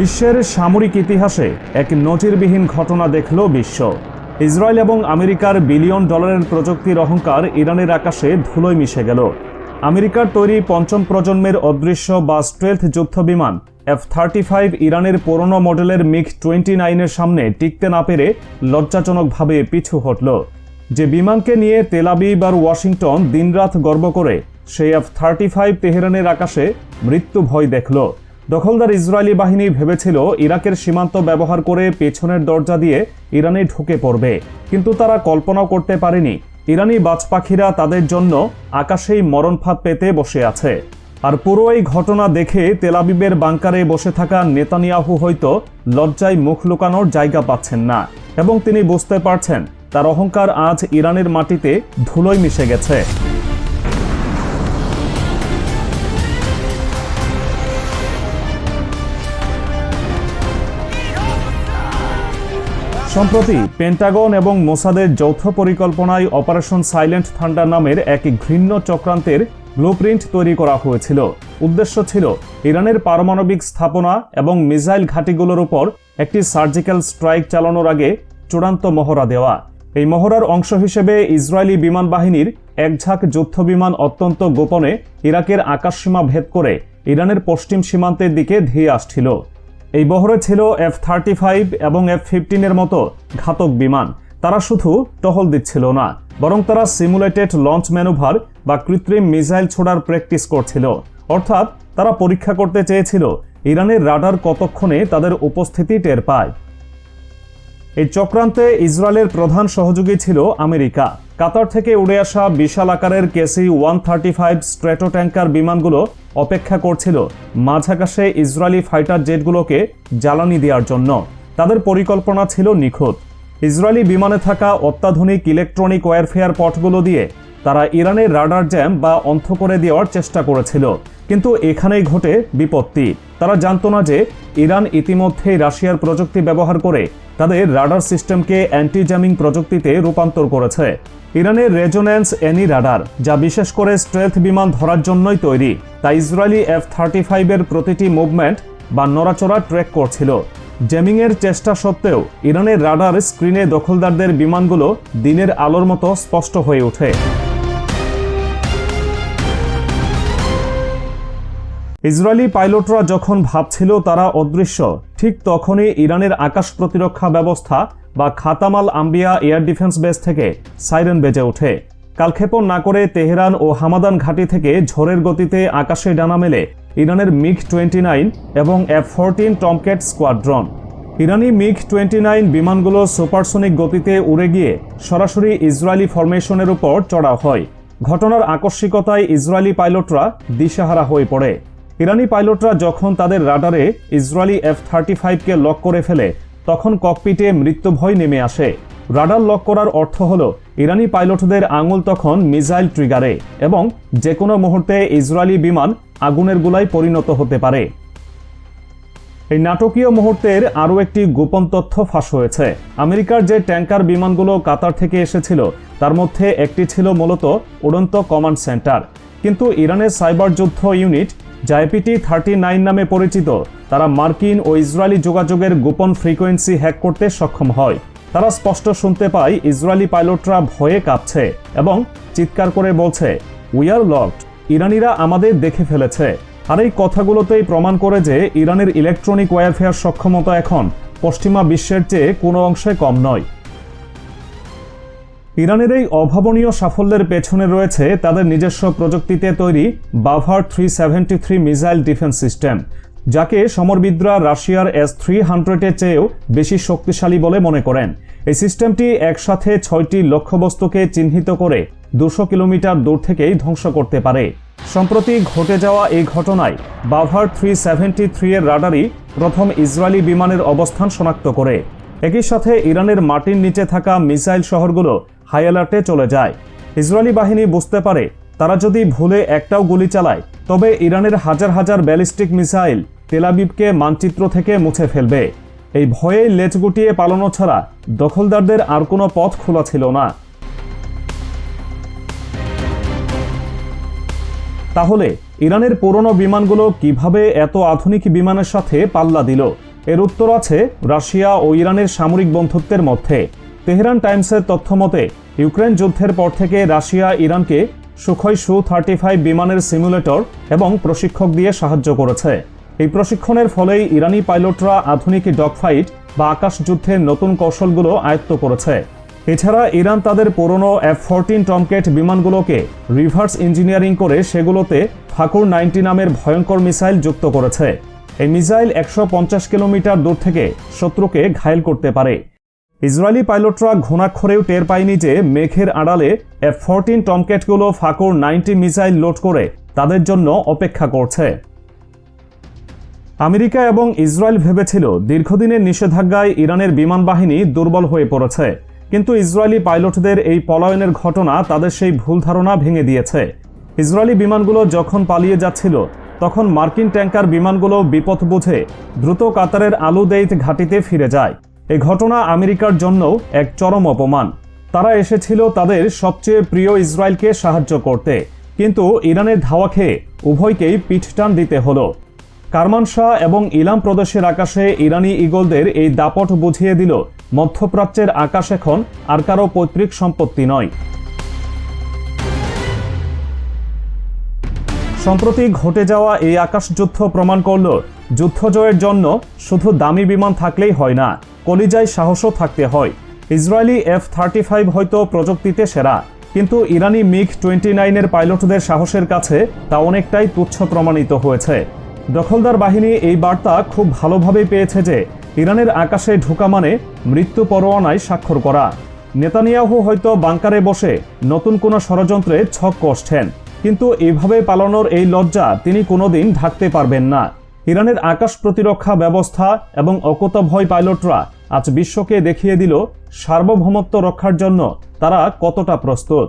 বিশ্বের সামরিক ইতিহাসে এক নজিরবিহীন ঘটনা দেখল বিশ্ব। ইসরায়েল এবং আমেরিকার বিলিয়ন ডলারের প্রযুক্তির অহংকার ইরানের আকাশে ধুলোয় মিশে গেল। আমেরিকার তৈরি পঞ্চম প্রজন্মের অদৃশ্য বা স্ট্রেলথ যুদ্ধ বিমান, এফ থার্টি ফাইভ ইরানের পুরনো মডেলের মিগ টোয়েন্টি নাইনের সামনে টিকতে না পেরে লজ্জাজনকভাবে পিছু হটল। যে বিমানকে নিয়ে তেলাবিব আর ওয়াশিংটন দিনরাত গর্ব করে, সেই এফ থার্টি ফাইভ তেহরানের আকাশে মৃত্যু ভয় দেখল। দখলদার ইসরায়েলি বাহিনী ভেবেছিল ইরাকের সীমান্ত ব্যবহার করে পেছনের দরজা দিয়ে ইরানে ঢুকে পড়বে। কিন্তু তারা কল্পনাও করতে পারেনি। ইরানি বাজপাখিরা তাদের জন্য আকাশেই মরণফাঁদ পেতে বসে আছে। আর পুরো এই ঘটনা দেখে তেলাবিবের বাংকারে বসে থাকা নেতানিয়াহু হয়তো লজ্জায় মুখ লুকানোর জায়গা পাচ্ছেন না। এবং তিনি বুঝতে পারছেন, তার অহংকার আজ ইরানের মাটিতে ধুলোয় মিশে গেছে। সম্প্রতি পেন্টাগন এবং মোসাদের যৌথ পরিকল্পনায় অপারেশন সাইলেন্ট থান্ডার নামের এক ঘৃণ্য চক্রান্তের ব্লুপ্রিন্ট তৈরি করা হয়েছিল। উদ্দেশ্য ছিল ইরানের পারমাণবিক স্থাপনা এবং মিসাইল ঘাঁটিগুলোর উপর একটি সার্জিক্যাল স্ট্রাইক চালানোর আগে চূড়ান্ত মহড়া দেওয়া। এই মহড়ার অংশ হিসেবে ইসরায়েলি বিমান বাহিনীর এক ঝাঁক যুদ্ধ বিমান অত্যন্ত গোপনে ইরাকের আকাশসীমা ভেদ করে ইরানের পশ্চিম সীমান্তের দিকে ধেয়ে আসছিল। এই বহরে ছিল এফ থার্টি ফাইভ এবং এফ ফিফটিনের মতো ঘাতক বিমান। তারা শুধু টহল দিচ্ছিল না, বরং তারা সিমুলেটেড লঞ্চ ম্যানুভার বা কৃত্রিম মিসাইল ছোড়ার প্র্যাকটিস করছিল। অর্থাৎ তারা পরীক্ষা করতে চেয়েছিল, ইরানের রাডার কতক্ষণে তাদের উপস্থিতি টের পায়। এই চক্রান্তে ইসরায়েলের প্রধান সহযোগী ছিল আমেরিকা। কাতার থেকে উড়ে আসা বিশাল আকারের KC one thirty five Stratotanker বিমানগুলো অপেক্ষা করছিল মাঝাকাশে ইসরায়েলি ফাইটার জেটগুলোকে জ্বালানি দেওয়ার জন্য। তাদের পরিকল্পনা ছিল নিখুঁত। ইসরায়েলি বিমানে থাকা অত্যাধুনিক ইলেকট্রনিক ওয়ারফেয়ার পথগুলো দিয়ে তারা ইরানের রাডার জ্যাম বা অন্থ করে দেওয়ার চেষ্টা করেছিল। কিন্তু এখানেই ঘটে বিপত্তি। তারা জানতো না যে ইরান ইতিমধ্যেই রাশিয়ার প্রযুক্তি ব্যবহার করে তাদের রাডার সিস্টেমকে অ্যান্টি জ্যামিং প্রযুক্তিতে রূপান্তর করেছে। ইরানের রেজোন্যান্স এনি রাডার, যা বিশেষ করে স্ট্রেলথ বিমান ধরার জন্যই তৈরি তাই ইসরায়েলি এফ থার্টি ফাইভের প্রতিটি মুভমেন্ট বা নড়াচড়া ট্র্যাক করছিল। জ্যামিংয়ের চেষ্টা সত্ত্বেও ইরানের রাডার স্ক্রিনে দখলদারদের বিমানগুলো দিনের আলোর মতো স্পষ্ট হয়ে ওঠে। ইসরায়েলি পাইলটরা যখন ভাবছিল তারা অদৃশ্য, ঠিক তখনই ইরানের আকাশ প্রতিরক্ষা ব্যবস্থা বা Khatam al Anbiya air defence base থেকে সাইরেন বেজে ওঠে। কালক্ষেপণ না করে তেহরান ও হামাদান ঘাঁটি থেকে ঝড়ের গতিতে আকাশে ডানা মেলে ইরানের মিগ টোয়েন্টি নাইন এবং এফ ফোরটিন টমকেট স্কোয়াড্রন। ইরানি মিগ টোয়েন্টি নাইন বিমানগুলো সুপারসনিক গতিতে উড়ে গিয়ে সরাসরি ইসরায়েলি ফরমেশনের উপর চড়া হয়। ঘটনার আকস্মিকতায় ইসরায়েলি পাইলটরা দিশেহারা হয়ে পড়ে। ইরানি পাইলটরা যখন তাদের রাডারে ইসরায়েলি এফ থার্টি ফাইভকে লক করে ফেলে, তখন ককপিটে মৃত্যুভয় নেমে আসে। রাডার লক করার অর্থ হল, ইরানি পাইলটদের আঙুল তখন মিসাইল ট্রিগারে এবং যে কোনো মুহূর্তে ইসরায়েলি বিমান আগুনের গুলায় পরিণত হতে পারে। এই নাটকীয় মুহূর্তের আরও একটি গোপন তথ্য ফাঁস হয়েছে। আমেরিকার যে ট্যাঙ্কার বিমানগুলো কাতার থেকে এসেছিল, তার মধ্যে একটি ছিল মূলত উড়ন্ত কমান্ড সেন্টার। কিন্তু ইরানের সাইবার যুদ্ধ ইউনিট জাইপিটি থার্টি নাইন নামে পরিচিত। তারা মার্কিন ও ইসরায়েলি যোগাযোগের গোপন ফ্রিকোয়েন্সি হ্যাক করতে সক্ষম হয়। তারা স্পষ্ট শুনতে পায়, ইসরায়েলি পাইলটরা ভয়ে কাঁপছে এবং চিৎকার করে বলছে উই আর লকড ইরানিরা আমাদের দেখে ফেলেছে। আর এই কথাগুলোতেই প্রমাণ করে যে ইরানের ইলেকট্রনিক ওয়ারফেয়ার সক্ষমতা এখন পশ্চিমা বিশ্বের চেয়ে কোনো অংশে কম নয়। ইরানের এই অভাবনীয় সাফল্যের পেছনে রয়েছে তাদের নিজস্ব প্রযুক্তিতে তৈরি Bavar three seventy three missile defence system, যাকে সমরবিদরা রাশিয়ার এস থ্রি হান্ড্রেডের চেয়েও বেশি শক্তিশালী বলে মনে করেন। এই সিস্টেমটি একসাথে ছয়টি লক্ষ্যবস্তুকে চিহ্নিত করে দুশো কিলোমিটার দূর থেকেই ধ্বংস করতে পারে। সম্প্রতি ঘটে যাওয়া এই ঘটনায় বাভার থ্রি সেভেন্টি থ্রি এর রাডারই প্রথম ইসরায়েলি বিমানের অবস্থান শনাক্ত করে। একই সাথে ইরানের মাটির নিচে থাকা মিসাইল শহরগুলো হাই অ্যালার্টে চলে যায়। ইসরায়েলি বাহিনী বুঝতে পারে, তারা যদি ভুলে একটাও গুলি চালায়, তবে ইরানের হাজার হাজার ব্যালিস্টিক মিসাইল তেলাবিবকে মানচিত্র থেকে মুছে ফেলবে। এই ভয়ে লেজ গুটিয়ে পালানো ছাড়া দখলদারদের আর কোনো পথ খোলা ছিল না। তাহলে ইরানের পুরনো বিমানগুলো কীভাবে এত আধুনিক বিমানের সাথে পাল্লা দিল? এর উত্তর আছে রাশিয়া ও ইরানের সামরিক বন্ধুত্বের মধ্যে। তেহরান টাইমসের তথ্য মতে, ইউক্রেন যুদ্ধের পর থেকে রাশিয়া ইরানকে সুখই সু থার্টি ফাইভ বিমানের সিমুলেটর এবং প্রশিক্ষক দিয়ে সাহায্য করেছে। এই প্রশিক্ষণের ফলেই ইরানি পাইলটরা আধুনিক ডগফাইট বা আকাশ যুদ্ধের নতুন কৌশলগুলো আয়ত্ত করেছে। এছাড়া ইরান তাদের পুরনো এফ ফোরটিন টমকেট বিমানগুলোকে রিভার্স ইঞ্জিনিয়ারিং করে সেগুলোতে ঠাকুর নাইনটি নামের ভয়ঙ্কর মিসাইল যুক্ত করেছে। এই মিসাইল একশো পঞ্চাশ কিলোমিটার দূর থেকে শত্রুকে ঘায়েল করতে পারে। ইসরায়েলি পাইলটরা ঘুণাক্ষরেও টের পায়নি যে মেঘের আড়ালে এফ ফোরটিন টমকেটগুলো ফাকুর নাইনটি মিসাইল লোড করে তাদের জন্য অপেক্ষা করছে। আমেরিকা এবং ইসরায়েল ভেবেছিল দীর্ঘদিনের নিষেধাজ্ঞায় ইরানের বিমান বাহিনী দুর্বল হয়ে পড়েছে, কিন্তু ইসরায়েলি পাইলটদের এই পলায়নের ঘটনা তাদের সেই ভুল ধারণা ভেঙে দিয়েছে। ইসরায়েলি বিমানগুলো যখন পালিয়ে যাচ্ছিল তখন মার্কিন ট্যাঙ্কার বিমানগুলো বিপদ বুঝে দ্রুত কাতারের আলুদেইত ঘাঁটিতে ফিরে যায়। এ ঘটনা আমেরিকার জন্যও এক চরম অপমান। তারা এসেছিল তাদের সবচেয়ে প্রিয় ইসরায়েলকে সাহায্য করতে। কিন্তু ইরানের ধাওয়া খেয়ে উভয়কেই পিঠটান দিতে হলো। কারমান শাহ এবং ইলাম প্রদেশের আকাশে ইরানি ইগলদের এই দাপট বুঝিয়ে দিল, মধ্যপ্রাচ্যের আকাশ এখন আর কারও পৈতৃক সম্পত্তি নয়। সম্প্রতি ঘটে যাওয়া এই আকাশযুদ্ধ প্রমাণ করল যুদ্ধ জয়ের জন্য শুধু দামি বিমান থাকলেই হয় না, কলিজায় সাহসও থাকতে হয়। ইসরায়েলি এফ থার্টি ফাইভ হয়তো প্রযুক্তিতে সেরা, কিন্তু ইরানি মিগ টোয়েন্টি নাইনের পাইলটদের সাহসের কাছে তা অনেকটাই তুচ্ছ প্রমাণিত হয়েছে। দখলদার বাহিনী এই বার্তা খুব ভালোভাবে পেয়েছে যে, ইরানের আকাশে ঢোকা মানে মৃত্যু পরোয়ানায় স্বাক্ষর করা। নেতানিয়াহু হয়তো বাংকারে বসে নতুন কোনো ষড়যন্ত্রে ছক কষছেন। কিন্তু এভাবে পালানোর এই লজ্জা তিনি কোনোদিন ঢাকতে পারবেন না। ইরানের আকাশ প্রতিরক্ষা ব্যবস্থা এবং অকতভয় পাইলটরা আজ বিশ্বকে দেখিয়ে দিল সার্বভৌমত্ব রক্ষার জন্য তারা কতটা প্রস্তুত।